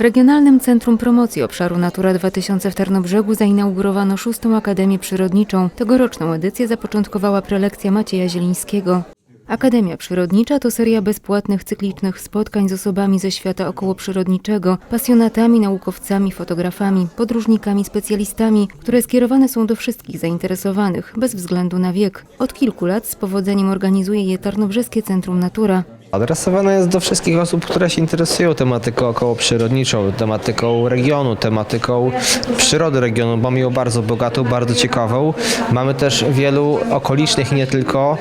W Regionalnym Centrum Promocji Obszaru Natura 2000 w Tarnobrzegu zainaugurowano szóstą Akademię Przyrodniczą. Tegoroczną edycję zapoczątkowała prelekcja Macieja Zielińskiego. Akademia Przyrodnicza to seria bezpłatnych cyklicznych spotkań z osobami ze świata okołoprzyrodniczego, pasjonatami, naukowcami, fotografami, podróżnikami, specjalistami, które skierowane są do wszystkich zainteresowanych, bez względu na wiek. Od kilku lat z powodzeniem organizuje je Tarnobrzeskie Centrum Natura. Adresowane jest do wszystkich osób, które się interesują tematyką okołoprzyrodniczą, tematyką regionu, tematyką przyrody regionu. Mamy ją bardzo bogatą, bardzo ciekawą. Mamy też wielu okolicznych nie tylko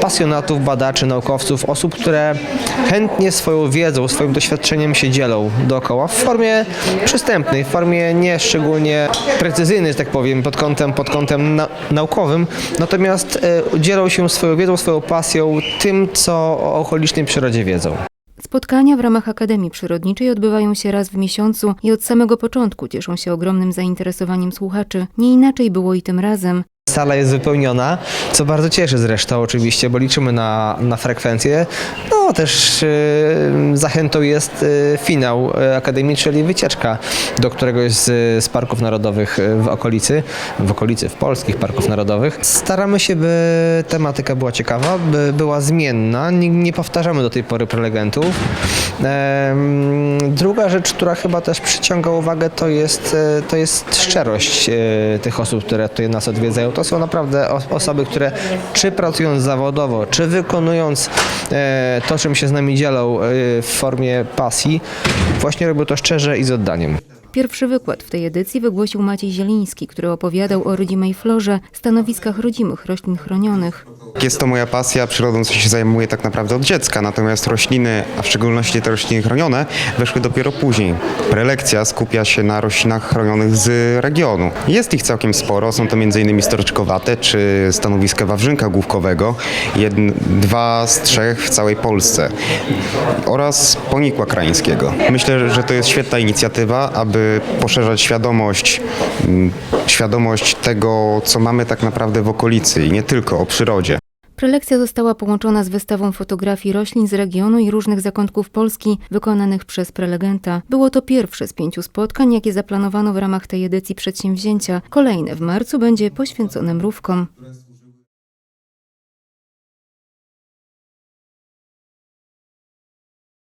pasjonatów, badaczy, naukowców, osób, które chętnie swoją wiedzą, swoim doświadczeniem się dzielą dookoła w formie przystępnej, w formie nie szczególnie precyzyjnej, że tak powiem, pod kątem, pod kątem na, naukowym, natomiast e, dzielą się swoją wiedzą, swoją pasją, tym, co o okolicznej przyrodzie wiedzą. Spotkania w ramach Akademii Przyrodniczej odbywają się raz w miesiącu i od samego początku cieszą się ogromnym zainteresowaniem słuchaczy. Nie inaczej było i tym razem. Sala jest wypełniona, co bardzo cieszy zresztą oczywiście, bo liczymy na, na frekwencję. No też e, zachętą jest e, finał e, Akademii, czyli wycieczka do któregoś z, z parków narodowych w okolicy, w okolicy, w polskich parków narodowych. Staramy się, by tematyka była ciekawa, by była zmienna. Nie, nie powtarzamy do tej pory prelegentów. Druga rzecz, która chyba też przyciąga uwagę, to jest, to jest szczerość e, tych osób, które tutaj nas odwiedzają. To są naprawdę os- osoby, które czy pracując zawodowo, czy wykonując e, to, czym się z nami dzielą e, w formie pasji, właśnie robią to szczerze i z oddaniem. Pierwszy wykład w tej edycji wygłosił Maciej Zieliński, który opowiadał o rodzimej florze, stanowiskach rodzimych roślin chronionych. Jest to moja pasja, przyrodą co się zajmuję tak naprawdę od dziecka, natomiast rośliny, a w szczególności te rośliny chronione, weszły dopiero później. Prelekcja skupia się na roślinach chronionych z regionu. Jest ich całkiem sporo, są to m.in. storczkowate czy stanowiska wawrzynka główkowego, jedn, dwa z trzech w całej Polsce oraz ponikła krańskiego. Myślę, że to jest świetna inicjatywa, aby poszerzać świadomość, mm, świadomość tego, co mamy tak naprawdę w okolicy i nie tylko o przyrodzie. Prelekcja została połączona z wystawą fotografii roślin z regionu i różnych zakątków Polski wykonanych przez prelegenta. Było to pierwsze z pięciu spotkań, jakie zaplanowano w ramach tej edycji przedsięwzięcia. Kolejne w marcu będzie poświęcone mrówkom.